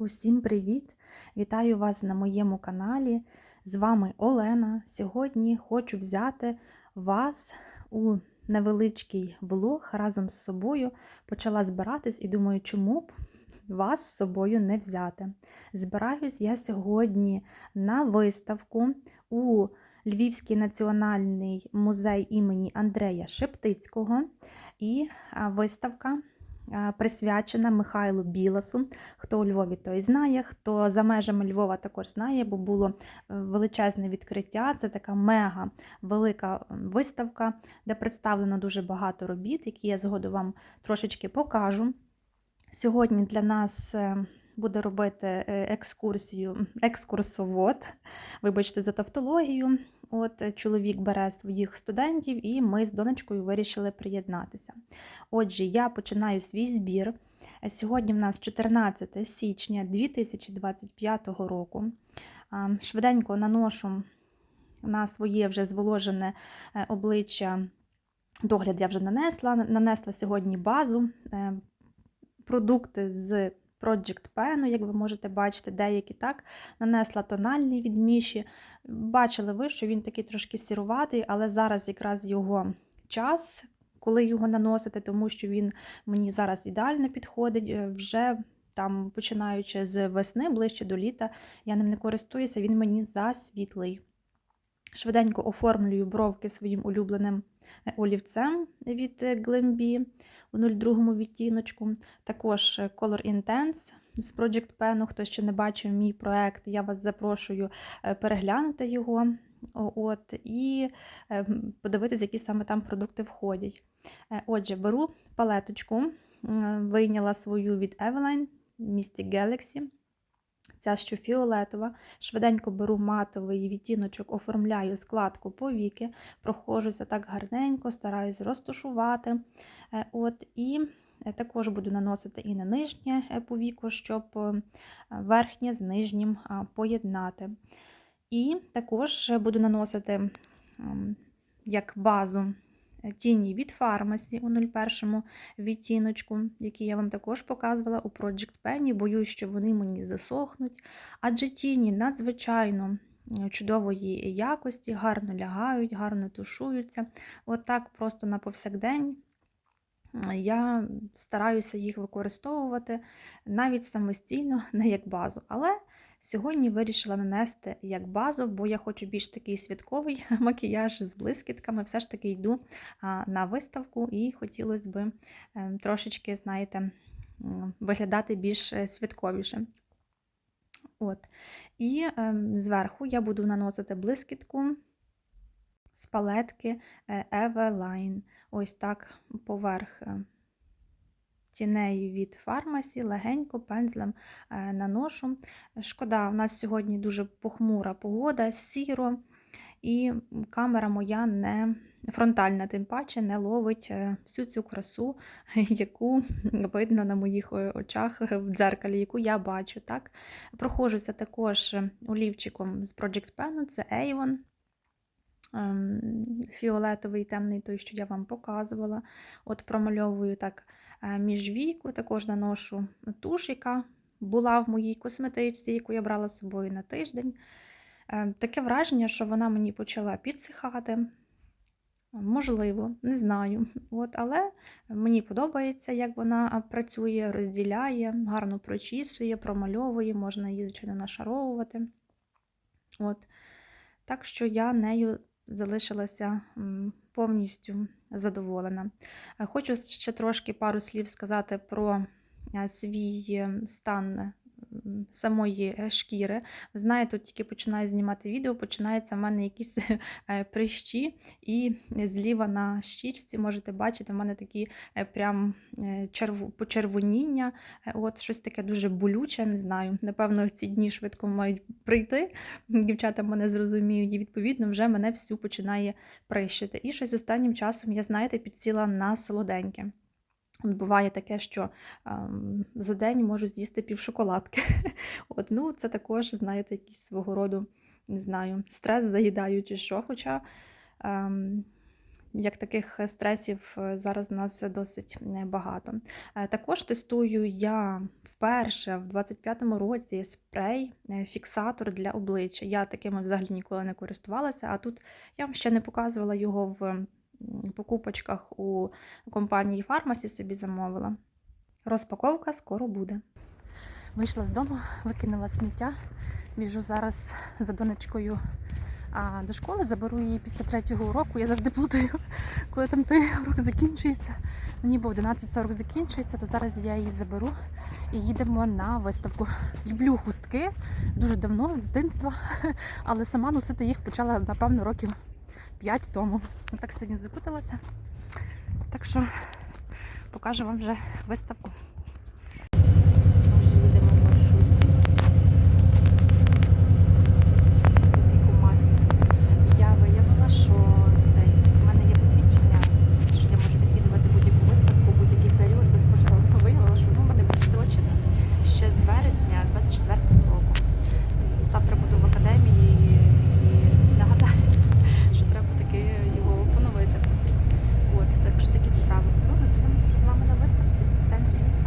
Усім привіт! Вітаю вас на моєму каналі. З вами Олена. Сьогодні хочу взяти вас у невеличкий влог разом з собою. Почала збиратись і думаю, чому б вас з собою не взяти. Збираюсь я сьогодні на виставку у Львівський національний музей імені Андрея Шептицького. І виставка присвячена Михайлу Біласу. Хто у Львові, той знає, хто за межами Львова також знає, бо було е, величезне відкриття. Це така мега велика виставка, де представлено дуже багато робіт, які я згодом вам трошечки покажу. Сьогодні для нас е, буде робити е, екскурсію, екскурсовод, вибачте за тавтологію. От е, чоловік бере своїх студентів, і ми з донечкою вирішили приєднатися. Отже, я починаю свій збір. Сьогодні в нас 14 січня 2025 року. Швиденько наношу на своє вже зволожене е, обличчя. Догляд я вже нанесла. Нанесла сьогодні базу, продукти з Project Pen, як ви можете бачити, деякі так. Нанесла тональний від Міші. Бачили ви, що він такий трошки сіруватий, але зараз якраз його час, коли його наносити, тому що він мені зараз ідеально підходить. е, Вже там, починаючи з весни, ближче до літа, я ним не користуюся, він мені засвітлий. Швиденько оформлюю бровки своїм улюбленим е, олівцем від е, Glambi у 02 відтіночку. Також е, Color Intense з Project Pen. Хто ще не бачив мій проект, я вас запрошую е, переглянути його. От, і е, подивитися, які саме там продукти входять. Отже, беру палеточку, вийняла свою від Eveline Mystic Galaxy. Ця що фіолетова. Швиденько беру матовий відтіночок, оформляю складку повіки, проходжуся так гарненько, стараюсь розташувати. Е, От, і е, також буду наносити і на нижнє е, повіко, щоб верхнє з нижнім поєднати. І також буду наносити як базу тіні від фармасі у 01 відтіночку, які я вам також показувала у Project Pen. Боюсь, що вони мені засохнуть, адже тіні надзвичайно е, чудової якості, гарно лягають, гарно тушуються. Отак просто на повсякдень е, я стараюся їх використовувати навіть самостійно, не як базу. Але Сьогодні вирішила нанести як базу, бо я хочу більш такий святковий макіяж з блискітками. Все ж таки йду на виставку і хотілося б е, трошечки, знаєте, виглядати більш е, святковіше. От. І е, зверху я буду наносити блискітку з палетки е, Eveline. Ось так поверх е, тіней від фармасі, легенько пензлем е, наношу. Шкода, у нас сьогодні дуже похмура погода, сіро, і камера моя не фронтальна, тим паче не ловить е, всю цю красу, яку видно на моїх е, очах в дзеркалі, яку я бачу. Так? Проходжуся також олівчиком з Project Pen, це Avon. ем, Фіолетовий темний той, що я вам показувала. От промальовую так е, між віку, також наношу туш, яка була в моїй косметичці, яку я брала з собою на тиждень. Е, Таке враження, що вона мені почала підсихати. Можливо, не знаю. От, але мені подобається, як вона працює, розділяє, гарно прочісує, промальовує, можна її, звичайно, нашаровувати. От. Так що я нею залишилася повністю задоволена. Е, Хочу ще трошки пару слів сказати про е, свій е, стан самої е, шкіри. Знаєте, тут тільки починаю знімати відео, починається в мене якісь е, прищі, і зліва на щічці можете бачити, в мене такі е, прям черв... почервоніння, от щось таке дуже болюче, не знаю. Напевно, ці дні швидко мають прийти. Дівчата мене зрозуміють, і відповідно вже мене всю починає прищити. І щось останнім часом я, знаєте, підсіла на солоденьке. Буває таке, що ем, за день можу з'їсти пів шоколадки. От, ну, це також, знаєте, якийсь свого роду, не знаю, стрес заїдаю чи що. Хоча ем, як таких стресів е, зараз у нас досить е, багато. Е, Також тестую я вперше в 25-му році спрей е, фіксатор для обличчя. Я такими взагалі ніколи не користувалася, а тут я вам ще не показувала його в покупочках у компанії Фармасі собі замовила. Розпаковка скоро буде. Вийшла з дому, викинула сміття. Біжу зараз за донечкою а, до школи, заберу її після третього уроку. Я завжди плутаю, коли там той урок закінчується. Ну, ніби 11.40 закінчується, то зараз я її заберу і їдемо на виставку. Люблю хустки дуже давно, з дитинства, але сама носити їх почала, напевно, років 5 тому. Так сьогодні закуталася. Так що покажу вам вже виставку. Ми вже їдемо в маршрутці. Дві масі. Я виявила, що цей в мене є посвідчення, що я можу відвідувати будь-яку виставку, будь-який період безкоштовно. Виявила, що воно в мене відстрочене ще з вересня 24-го року. Завтра буду в академії і нагадаюся, що треба таки його поновити. От, так що такі справи. Ну, зустрінемося вже з вами на виставці в центрі міста.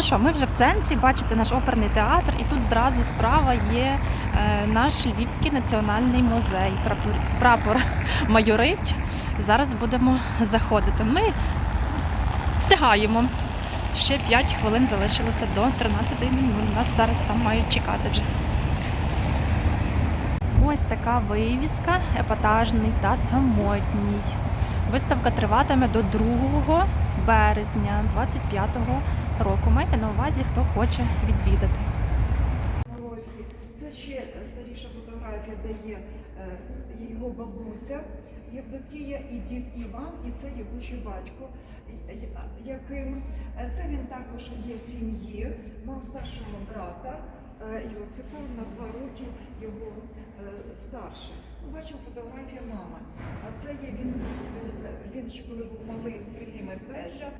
Ну що, ми вже в центрі, бачите наш оперний театр, і тут зразу справа є е, наш Львівський національний музей, прапор, прапор майорить. Зараз будемо заходити. Ми встигаємо. Ще 5 хвилин залишилося до 13.00. Нас зараз там мають чекати вже. Ось така вивіска, епатажний та самотній. Виставка триватиме до 2 березня 25-го року. Майте на увазі, хто хоче відвідати. Це ще старіша фотографія, де є е, його бабуся Євдокія і дід Іван, і це його ще батько, яким е, це він також є в сім'ї, мав старшого брата е, Йосипа на два роки його старше. Бачив фотографія мами. А це є він він ще коли був малий в селі Медвежа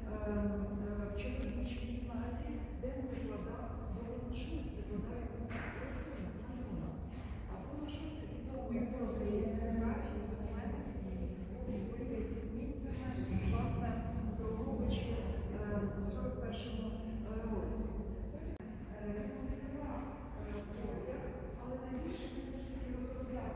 в чоловічій гімназії, де він викладав в Шуць, викладає а коли Шуць і тому і прозрі фотографії, письменник і потім він це власне Дрогобичі у 41-му році. Але найбільше він все ж таки розробляв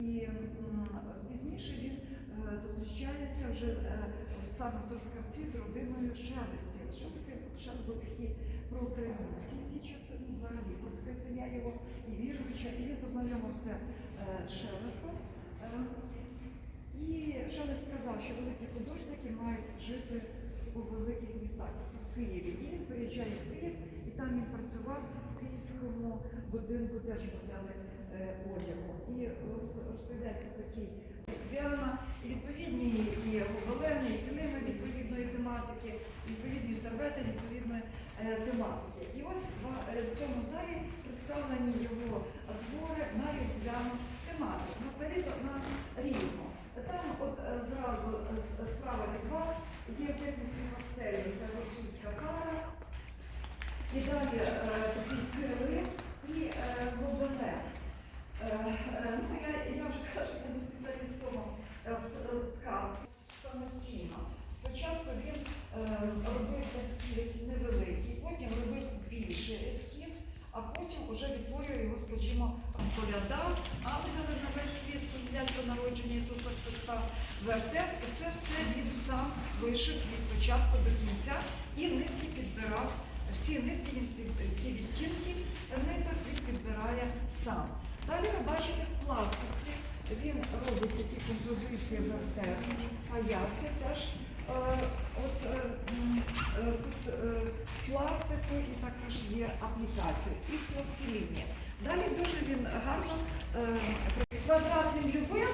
І м, пізніше він е, зустрічається вже е, саме в Трускавці з родиною Шелестів. Шелестів Шелест був такий проукраїнський ті часи, ну, взагалі, бо така сім'я його і віруюча, і він познайомився е, з Шелестом. Е, І Шелест сказав, що великі художники мають жити у великих містах в Києві. І він приїжджає в Київ, і там він працював в київському будинку теж модели е, одягу. І розповідає про такий Різдвяна, і відповідні і гобелени, і килими відповідної тематики, відповідні сервети відповідної е, тематики. І ось е, в цьому залі представлені його твори на різдвяну тематику. На взагалі то на різну. Там от е, зразу е, с- справа від вас є в техніці пастелі, це гуцульська кара. І далі е, такий килим і е, гобелен. Е, е, Ну, я, я вже кажу, я не спеціаліст в тому е, в в ткацтві самостійно. Спочатку він е, робив ескіз невеликий, потім робив більший ескіз, а потім вже відтворює його, скажімо, коляда, ангели на весь світ, сумлять про народження Ісуса Христа, вертеп. І це все він сам вишив від початку до кінця і нитки підбирав. Всі нитки, він всі відтінки ниток він підбирає сам. Далі ви бачите в пластиці, він робить такі композиції вертеп, паяці теж Е, От е, е, тут з пластику і також є аплікація, і пластиліні. Далі дуже він гарно квадрат він любив,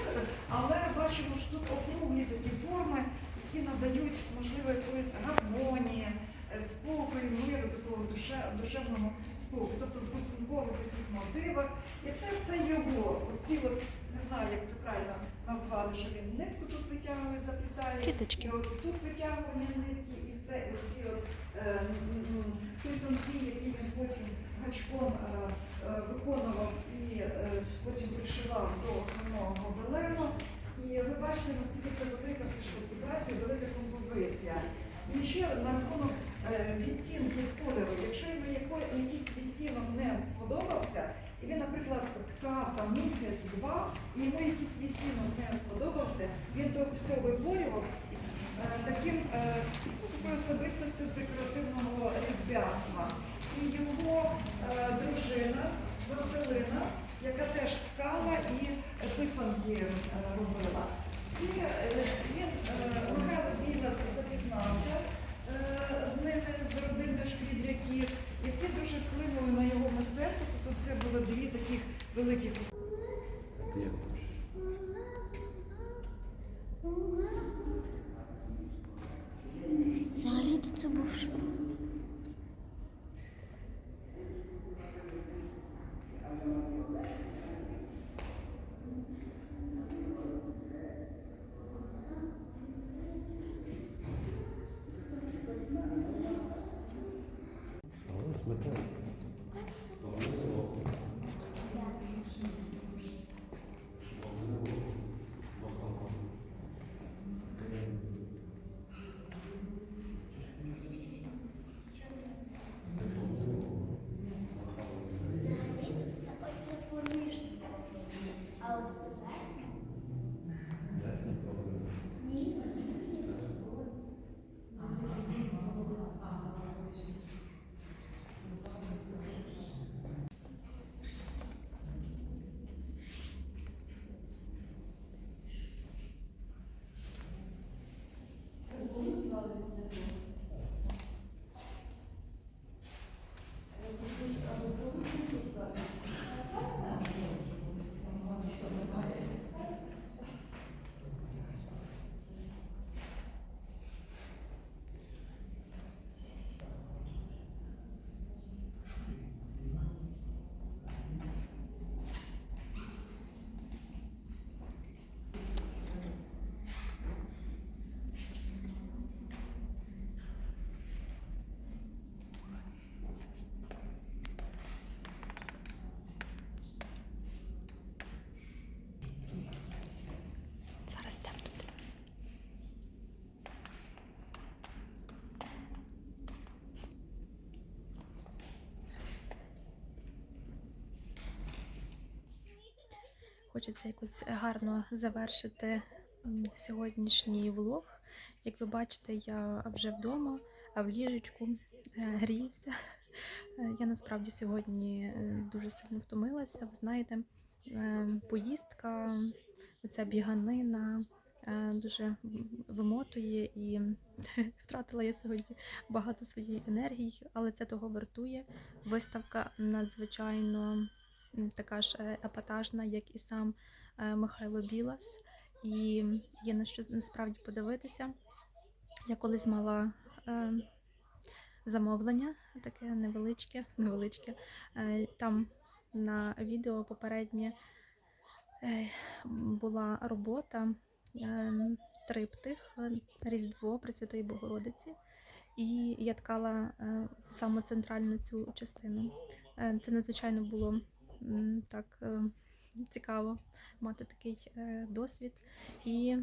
але бачимо, що тут округлі такі форми, які надають, можливо, якоїсь гармонії, е, спокою, миру, такого душе, душевного спокою, тобто в писанкових таких мотивах. І це все його. Оці от, не знаю, як це правильно назвали, що він нитку тут витягує, заплітає. Киточки. І от тут витягування нитки і все, і ці от е, писанки, які він потім гачком е, е, виконував і е, потім пришивав до основного гобелену. І ви бачите, наскільки це велика праця, велика композиція. І ще на рахунок е, відтінків кольору. Якщо йому якийсь відтінок не сподобався, і він, наприклад, ткав там місяць-два, і йому якийсь відтінок не сподобався, він то все виборював е, таким такою особистостю з декоративного різьбярства. І його дружина Василина, яка теж ткала і е, писанки е, робила. І е, він, е, Михайло Білас запізнався з ними, з родини шкрібляків, які дуже вплинули на його мистецтво. Тобто це були дві таких великих Взагалі Хочеться якось гарно завершити сьогоднішній влог. Як ви бачите, я вже вдома, а в ліжечку е, гріюся. Е, Я насправді сьогодні е, дуже сильно втомилася. Ви знаєте, поїздка, оця біганина дуже вимотує і втратила я сьогодні багато своєї енергії, але це того вартує. Виставка надзвичайно така ж е, епатажна, як і сам е, Михайло Білас. І є на що насправді подивитися. Я колись мала е, замовлення, таке невеличке, невеличке. Е, Там на відео попереднє е, була робота е, триптих е, Різдво Пресвятої Богородиці. І я ткала е, саме центральну цю частину. Е, Це надзвичайно було так е, цікаво мати такий е, досвід. І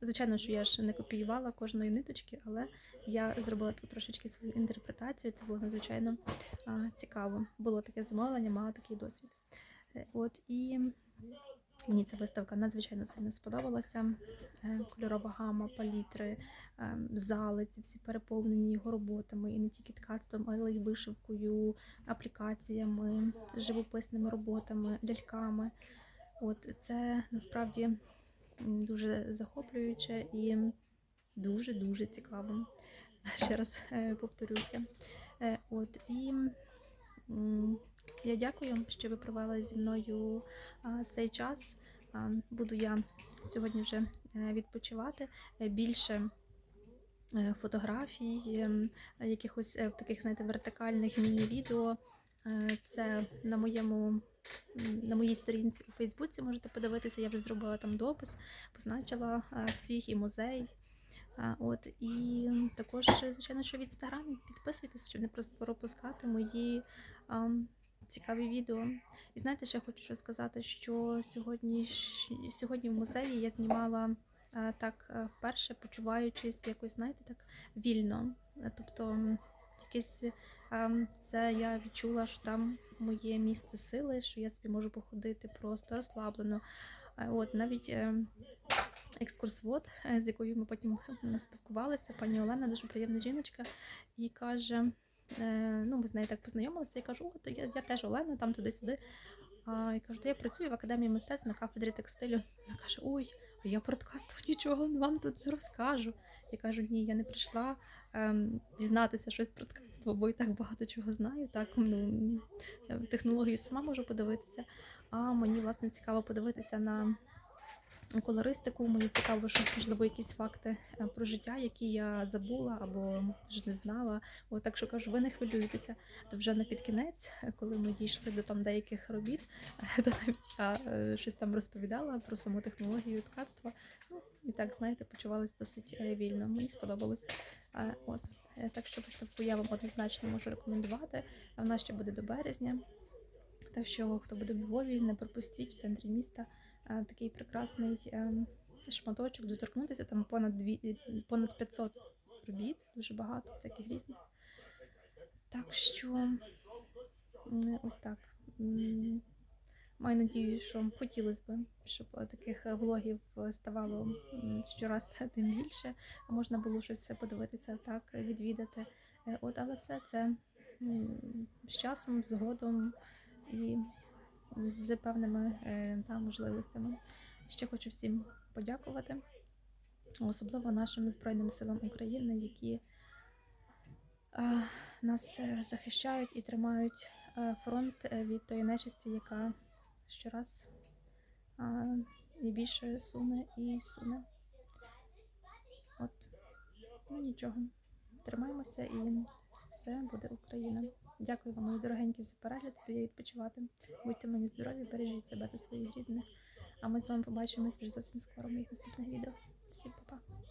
звичайно, що я ж не копіювала кожної ниточки, але я зробила тут трошечки свою інтерпретацію. Це було надзвичайно цікаво. Було таке замовлення, мала такий досвід. Е, От і мені ця виставка надзвичайно сильно сподобалася. Е, Кольорова гама, палітри, е, зали, ці всі переповнені його роботами, і не тільки ткацтвом, але й вишивкою, аплікаціями, живописними роботами, ляльками. От це насправді дуже захоплююче і дуже-дуже цікавим. Ще раз е, повторюся. От і я дякую, що ви провели зі мною цей час. Буду я сьогодні вже е, відпочивати Е, більше. е, Фотографій, ем, якихось таких знаєте, вертикальних міні-відео. Це на моєму на моїй сторінці у Фейсбуці можете подивитися. Я вже зробила там допис, позначила всіх і музей. От і також, звичайно, що в інстаграмі підписуйтесь, щоб не пропускати мої ам, цікаві відео. І знаєте, ще хочу сказати, що сьогодні, сьогодні в музеї я знімала а, так е, вперше, почуваючись якось, знаєте, так вільно. Е, Тобто якесь ем, це я відчула, що там моє місце сили, що я собі можу походити просто розслаблено. Е, От навіть ем, екскурсовод, е, з якою ми потім спілкувалися, пані Олена, дуже приємна жіночка, і каже: е, ну, ми з нею так познайомилися, і кажу, от я, я теж Олена, там туди-сюди. А я кажу, «Та я працюю в академії мистецтв на кафедрі текстилю. Вона каже: Ой, я про ткацтво нічого вам тут не розкажу. Я кажу, ні, я не прийшла ем, дізнатися щось про ткацтво, бо і так багато чого знаю. Так, ну, е, технологію сама можу подивитися. А мені власне цікаво подивитися на колористику. Мені цікаво, щось можливо, якісь факти е, про життя, які я забула або ж не знала. От так що кажу, ви не хвилюйтеся. То вже на підкінець, е, коли ми дійшли до там деяких робіт, то навіть я е, щось там розповідала про саму технологію ткацтва. Ну і так, знаєте, почувалася досить вільно. Мені сподобалося. Е, От так що виставку я вам однозначно можу рекомендувати. А Вона ще буде до березня. Так що, хто буде в Львові, не пропустіть в центрі міста такий прекрасний ем, шматочок, доторкнутися. Там понад дві, понад 500 робіт, дуже багато, всяких різних. Так що ось так. Маю надію, що хотілося б, щоб е, таких е, влогів е, ставало щораз тим більше. а Можна було щось подивитися, так, відвідати. Е, От, але все це з часом, згодом і з певними е, та, можливостями. Ще хочу всім подякувати, особливо нашим Збройним силам України, які нас е, захищають і тримають е, фронт від тої нечисті, яка щораз і більше суне і суне. От, ну нічого. Тримаємося і все буде Україна. Дякую вам, мої дорогенькі, за перегляд. Тоді відпочивати. Будьте мені здорові, бережіть себе та своїх рідних. А ми з вами побачимось вже зовсім скоро в моїх наступних відео. Всім па-па.